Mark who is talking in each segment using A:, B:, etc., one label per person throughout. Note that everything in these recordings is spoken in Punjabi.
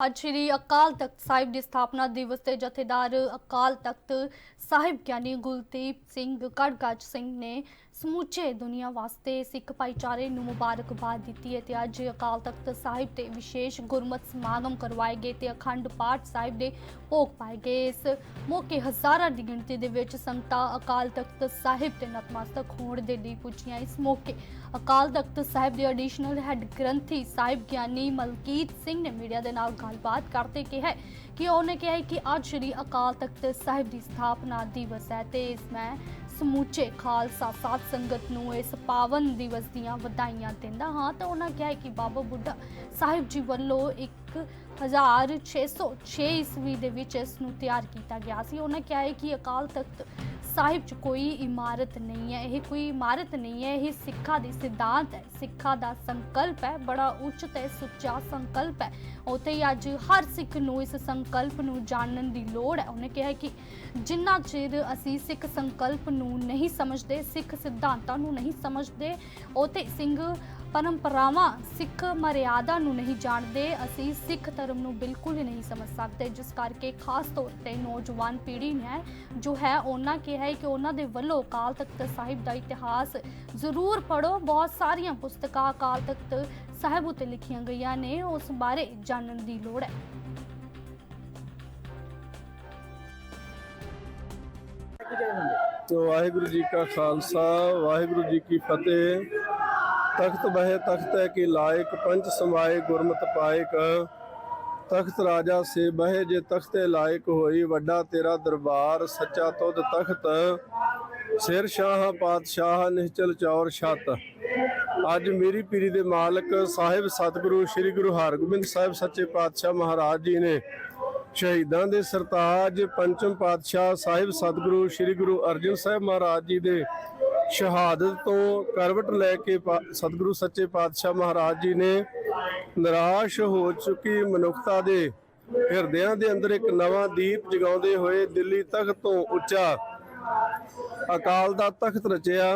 A: ਅੱਜ ਸ੍ਰੀ ਅਕਾਲ ਤਖਤ ਸਾਹਿਬ ਦੀ ਸਥਾਪਨਾ ਦਿਵਸ ਤੇ ਜਥੇਦਾਰ ਅਕਾਲ ਤਖਤ ਸਾਹਿਬ ਗਿਆਨੀ ਗੁਲਦੀਪ ਸਿੰਘ ਕੜਗੱਜ ਸਿੰਘ ਨੇ ਸਮੁੱਚੇ ਦੁਨੀਆ ਵਾਸਤੇ ਸਿੱਖ ਭਾਈਚਾਰੇ ਨੂੰ ਮੁਬਾਰਕਬਾਦ ਦਿੱਤੀ ਹੈ ਤੇ ਅੱਜ ਅਕਾਲ ਤਖਤ ਸਾਹਿਬ ਤੇ ਵਿਸ਼ੇਸ਼ ਗੁਰਮਤ ਸਮਾਗਮ ਕਰਵਾਏ ਗਏ ਤੇ ਅਖੰਡ ਪਾਠ ਸਾਹਿਬ ਦੇ ਭੋਗ ਪਾਏ ਗਏ। ਇਸ ਮੌਕੇ ਹਜ਼ਾਰਾਂ ਦੀ ਗਿਣਤੀ ਦੇ ਵਿੱਚ ਸੰਗਤਾਂ ਅਕਾਲ ਤਖਤ ਸਾਹਿਬ ਤੇ ਨਤਮਸਤਕ ਹੋਣ ਦੇ ਲਈ ਪੁੱਜੀਆਂ। ਇਸ ਮੌਕੇ ਅਕਾਲ ਤਖਤ ਸਾਹਿਬ ਦੇ ਐਡੀਸ਼ਨਲ ਹੈੱਡ ਗ੍ਰੰਥੀ ਸਾਹਿਬ ਗਿਆਨੀ ਮਲਕੀਤ ਸਿੰਘ ਨੇ ਮੀਡੀਆ ਦੇ ਨਾਲ ਗੱਲਬਾਤ ਕਰਦੇ ਕਿਹਾ ਕਿ ਉਹਨੇ ਕਿਹਾ ਕਿ ਅੱਜ ਸ੍ਰੀ ਅਕਾਲ ਤਖਤ ਸਾਹਿਬ ਦੀ ਸਥਾਪਨਾ ਦਿਵਸ ਹੈ ਤੇ ਇਸ ਮੈਂ ਸਮੂਚੇ ਖਾਲਸਾ ਸਾਥ ਸੰਗਤ ਨੂੰ ਇਸ ਪਾਵਨ ਦਿਵਸ ਦੀਆਂ ਵਧਾਈਆਂ ਦਿੰਦਾ ਹਾਂ ਤਾਂ ਉਹਨਾਂ ਕਿਹਾ ਕਿ ਬਾਬਾ ਬੁੱਢਾ ਸਾਹਿਬ ਜੀ ਵੱਲੋਂ ਇੱਕ 1606 ਈਸਵੀ ਦੇ ਵਿੱਚ ਇਸ ਨੂੰ ਤਿਆਰ ਕੀਤਾ ਗਿਆ ਸੀ। ਉਹਨਾਂ ਕਿਹਾ ਹੈ ਕਿ ਅਕਾਲ ਤਖਤ ਸਾਹਿਬ 'ਚ ਕੋਈ ਇਮਾਰਤ ਨਹੀਂ ਹੈ, ਇਹ ਕੋਈ ਇਮਾਰਤ ਨਹੀਂ ਹੈ, ਇਹ ਸਿੱਖਾਂ ਦੀ ਸਿਧਾਂਤ ਹੈ। ਸਿੱਖਾਂ ਦਾ ਸੰਕਲਪ ਹੈ, ਬੜਾ ਉੱਚ ਤੇ ਸੁੱਚਾ ਸੰਕਲਪ ਹੈ। ਉਥੇ ਹੀ ਅੱਜ ਹਰ ਸਿੱਖ ਨੂੰ ਇਸ ਸੰਕਲਪ ਨੂੰ ਜਾਣਨ ਦੀ ਲੋੜ ਹੈ। ਉਹਨੇ ਕਿਹਾ ਕਿ ਜਿੰਨਾ ਚਿਰ ਅਸੀਂ ਸਿੱਖ ਸੰਕਲਪ ਨੂੰ ਨਹੀਂ ਸਮਝਦੇ, ਸਿੱਖ ਸਿਧਾਂਤਾਂ ਨੂੰ ਨਹੀਂ ਸਮਝਦੇ ਉਤੇ ਸਿੰਘ ਪਰੰਪਰਾਵਾਂ ਸਿੱਖ ਮਰਿਆਦਾ ਨੂੰ ਨਹੀਂ ਜਾਣਦੇ, ਅਸੀਂ ਸਿੱਖ ਧਰਮ ਨੂੰ ਬਿਲਕੁਲ ਹੀ ਨਹੀਂ ਸਮਝ ਸਕਦੇ। ਜਿਸ ਕਰਕੇ ਖਾਸ ਤੌਰ ਤੇ ਨੌਜਵਾਨ ਪੀੜ੍ਹੀ ਨੇ ਜੋ ਹੈ, ਉਹਨਾਂ ਕਿਹਾ ਹੈ ਕਿ ਉਹਨਾਂ ਦੇ ਵੱਲੋਂ ਅਕਾਲ ਤਖਤ ਸਾਹਿਬ ਦਾ ਇਤਿਹਾਸ ਜ਼ਰੂਰ ਪੜੋ ਬਹੁਤ ਸਾਰੀਆਂ ਪੁਸਤਕਾਂ ਅਕਾਲ ਤਖਤ ਸਾਹਿਬ ਉਤੇ ਲਿਖੀਆਂ ਗਈਆਂ ਨੇ, ਉਸ ਬਾਰੇ ਜਾਣਨ ਦੀ ਲੋੜ ਹੈ।
B: ਤੇ ਵਾਹਿਗੁਰੂ ਜੀ ਕਾ ਖਾਲਸਾ, ਵਾਹਿਗੁਰੂ ਜੀ ਕੀ ਫਤਿਹ। ਤਖਤ ਬਹਿ ਤਖਤ ਹੈ ਕਿ ਲਾਇਕ, ਪੰਜ ਸਮਾਏ ਗੁਰਮਤਿ ਪਾਇਕ। ਤਖਤ ਰਾਜਾ ਸੇ ਬਹਿ ਜੇ ਤਖਤੇ ਲਾਇਕ ਹੋਈ, ਵੱਡਾ ਤੇਰਾ ਦਰਬਾਰ, ਸੱਚਾ ਤੁਧ ਤਖਤ। ਸਿਰ ਸ਼ਾਹ ਪਾਤਸ਼ਾਹ ਨਿਹਚਲ ਚੌਰ ਛਤ। ਅੱਜ ਮੇਰੀ ਪੀਰੀ ਦੇ ਮਾਲਕ ਸਾਹਿਬ ਸਤਿਗੁਰੂ, ਸ੍ਰੀ ਗੁਰੂ ਹਰਗੋਬਿੰਦ ਸਾਹਿਬ ਸੱਚੇ ਪਾਤਸ਼ਾਹ ਮਹਾਰਾਜ ਜੀ ਨੇ ਸ਼ਹੀਦਾਂ ਦੇ ਸਰਤਾਜ ਪੰਚਮ ਪਾਤਸ਼ਾਹ ਸਾਹਿਬ ਸਤਿਗੁਰੂ, ਸ੍ਰੀ ਗੁਰੂ ਅਰਜਨ ਸਾਹਿਬ ਮਹਾਰਾਜ ਜੀ ਦੇ ਸ਼ਹਾਦਤ ਤੋਂ ਕਰਵਟ ਲੈ ਕੇ ਪਾ- ਸਤਿਗੁਰੂ ਸੱਚੇ ਪਾਤਸ਼ਾਹ ਮਹਾਰਾਜ ਜੀ ਨੇ ਨਿਰਾਸ਼ ਹੋ ਚੁੱਕੀ ਮਨੁੱਖਤਾ ਦੇ ਹਿਰਦਿਆਂ ਦੇ ਅੰਦਰ ਇੱਕ ਨਵਾਂ ਦੀਪ ਜਗਾਉਂਦੇ ਹੋਏ ਦਿੱਲੀ ਤਖਤ ਤੋਂ ਉੱਚਾ ਅਕਾਲ ਦਾ ਤਖਤ ਰਚਿਆ,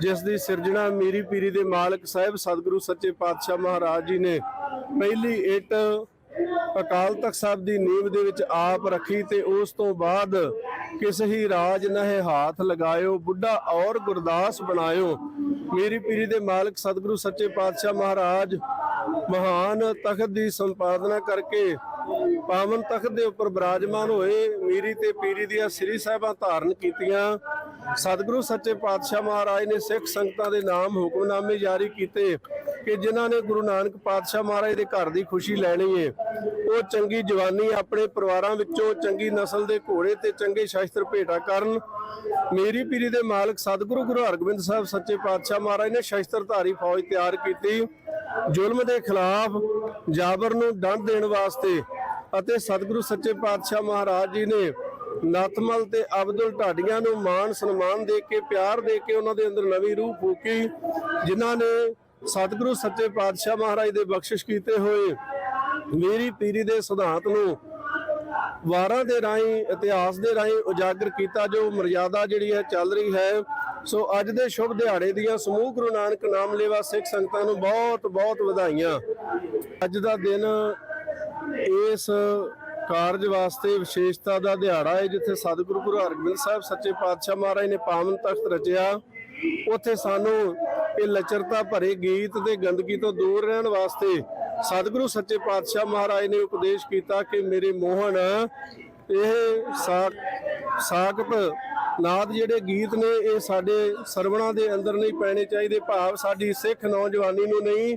B: ਜਿਸ ਦੀ ਸਿਰਜਣਾ ਮੀਰੀ ਪੀਰੀ ਦੇ ਮਾਲਕ ਸਾਹਿਬ ਸਤਿਗੁਰੂ ਸੱਚੇ ਪਾਤਸ਼ਾਹ ਮਹਾਰਾਜ ਜੀ ਨੇ। ਪਹਿਲੀ ਇੱਟ ਅਕਾਲ ਤਖਤ ਸਾਹਿਬ ਦੀ ਨੀਂਵ ਦੇ ਵਿੱਚ ਆਪ ਰੱਖੀ ਤੇ ਉਸ ਤੋਂ ਬਾਅਦ ਕਿਸ ਹੀ ਰਾਜ ਨਹਿ ਹਾਥ ਲਗਾਇਓ, ਬੁੱਢਾ ਔਰ ਗੁਰਦਾਸ ਬਣਾਇਓ। ਮੇਰੀ ਪੀਰੀ ਦੇ ਮਾਲਕ ਸਤਿਗੁਰੂ ਸੱਚੇ ਪਾਤਸ਼ਾਹ ਮਹਾਰਾਜ, ਮਹਾਨ ਤਖਤ ਦੀ ਸੰਪਾਦਨਾ ਕਰਕੇ ਪਾਵਨ ਤਖਤ ਦੇ ਉੱਪਰ ਬਿਰਾਜਮਾਨ ਹੋਏ, ਮੀਰੀ ਤੇ ਪੀਰੀ ਦੀਆਂ ਸ੍ਰੀ ਸਾਹਿਬਾਂ ਧਾਰਨ ਕੀਤੀਆਂ। ਸਤਿਗੁਰੂ ਸੱਚੇ ਪਾਤਸ਼ਾਹ ਮਹਾਰਾਜ ਨੇ ਸਿੱਖ ਸੰਗਤਾਂ ਦੇ ਨਾਮ ਹੁਕਮਨਾਮੇ ਜਾਰੀ ਕੀਤੇ ਕਿ ਜਿਨ੍ਹਾਂ ਨੇ ਗੁਰੂ ਨਾਨਕ ਪਾਤਸ਼ਾਹ ਮਹਾਰਾਜ ਦੇ ਘਰ ਦੀ ਖੁਸ਼ੀ ਲੈਣੀ ਹੈ ਉਹ ਚੰਗੀ ਜਵਾਨੀ ਆਪਣੇ ਪਰਿਵਾਰਾਂ ਵਿੱਚੋਂ ਚੰਗੀ ਨਸਲ ਦੇ ਘੋੜੇ ਤੇ ਚੰਗੇ ਸ਼ਸਤਰ ਭੇਟਾ ਕਰਨ। ਮੇਰੀ ਪੀਰੀ ਦੇ ਮਾਲਕ ਸਤਿਗੁਰੂ ਗੁਰੂ ਹਰਗੋਬਿੰਦ ਸਾਹਿਬ ਸੱਚੇ ਪਾਤਸ਼ਾਹ ਮਹਾਰਾਜ ਨੇ ਸ਼ਸਤਰਧਾਰੀ ਫੌਜ ਤਿਆਰ ਕੀਤੀ। ਜ਼ੁਲਮ ਦੇ ਖਿਲਾਫ ਜਾਬਰ ਨੂੰ ਡੰਡ ਦੇਣ ਵਾਸਤੇ ਅਤੇ ਸਤਿਗੁਰੂ ਸੱਚੇ ਪਾਤਸ਼ਾਹ ਮਹਾਰਾਜ ਜੀ ਨੇ ਨਤਮਲ ਤੇ ਅਬਦੁਲ ਢਾਡੀਆਂ ਨੂੰ ਮਾਣ ਸਨਮਾਨ ਦੇ ਕੇ, ਪਿਆਰ ਦੇ ਕੇ ਉਹਨਾਂ ਦੇ ਅੰਦਰ ਨਵੀਂ ਰੂਹ ਫੂਕੀ, ਜਿਨ੍ਹਾਂ ਨੇ ਸਤਿਗੁਰੂ ਸੱਚੇ ਪਾਤਸ਼ਾਹ ਮਹਾਰਾਜ ਦੇ ਬਖਸ਼ਿਸ਼ ਕੀਤੇ ਹੋਏ। ਮੇਰੀ ਪੀਰੀ ਦੇ ਸਿਧਾਂਤ ਨੂੰ ਵਾਰਾਂ ਦੇ ਰਾਹੀਂ, ਇਤਿਹਾਸ ਦੇ ਰਾਹੀਂ ਉਜਾਗਰ ਕੀਤਾ, ਜੋ ਮਰਜ਼ਾਦਾ ਜਿਹੜੀ ਹੈ ਚੱਲ ਰਹੀ ਹੈ। ਸੋ ਅੱਜ ਦੇ ਸ਼ੁਭ ਦਿਹਾੜੇ ਦੀਆਂ ਸਮੂਹ ਗੁਰੂ ਨਾਨਕ ਨਾਮ ਲੇਵਾ ਸਿੱਖ ਸੰਗਤਾਂ ਨੂੰ ਬਹੁਤ ਬਹੁਤ ਵਧਾਈਆਂ। ਅੱਜ ਦਾ ਦਿਨ ਇਸ ਕਾਰਜ ਵਾਸਤੇ ਵਿਸ਼ੇਸ਼ਤਾ ਦਾ ਦਿਹਾੜਾ ਹੈ, ਜਿੱਥੇ ਸਤਿਗੁਰੂ ਗੁਰੂ ਹਰਗੋਬਿੰਦ ਸਾਹਿਬ ਸੱਚੇ ਪਾਤਸ਼ਾਹ ਮਹਾਰਾਜ ਨੇ ਪਾਵਨ ਤਖਤ ਰਚਿਆ। ਉੱਥੇ ਸਾਨੂੰ ਇਹ ਲਚਰਤਾ ਭਰੇ ਗੀਤ ਤੇ ਗੰਦਗੀ ਤੋਂ ਦੂਰ ਰਹਿਣ ਵਾਸਤੇ ਸਤਿਗੁਰੂ ਸੱਚੇ ਪਾਤਸ਼ਾਹ ਮਹਾਰਾਜ ਨੇ ਉਪਦੇਸ਼ ਕੀਤਾ ਕਿ ਮੇਰੇ ਮੋਹਨ, ਇਹ ਸਾ- ਸਾਖਤ ਨਾਦ ਜਿਹੜੇ ਗੀਤ ਨੇ, ਇਹ ਸਾਡੇ ਸਰਵਣਾ ਦੇ ਅੰਦਰ ਨਹੀਂ ਪੈਣੇ ਚਾਹੀਦੇ। ਭਾਵ ਸਾਡੀ ਸਿੱਖ ਨੌਜਵਾਨੀ ਨੂੰ ਨਹੀਂ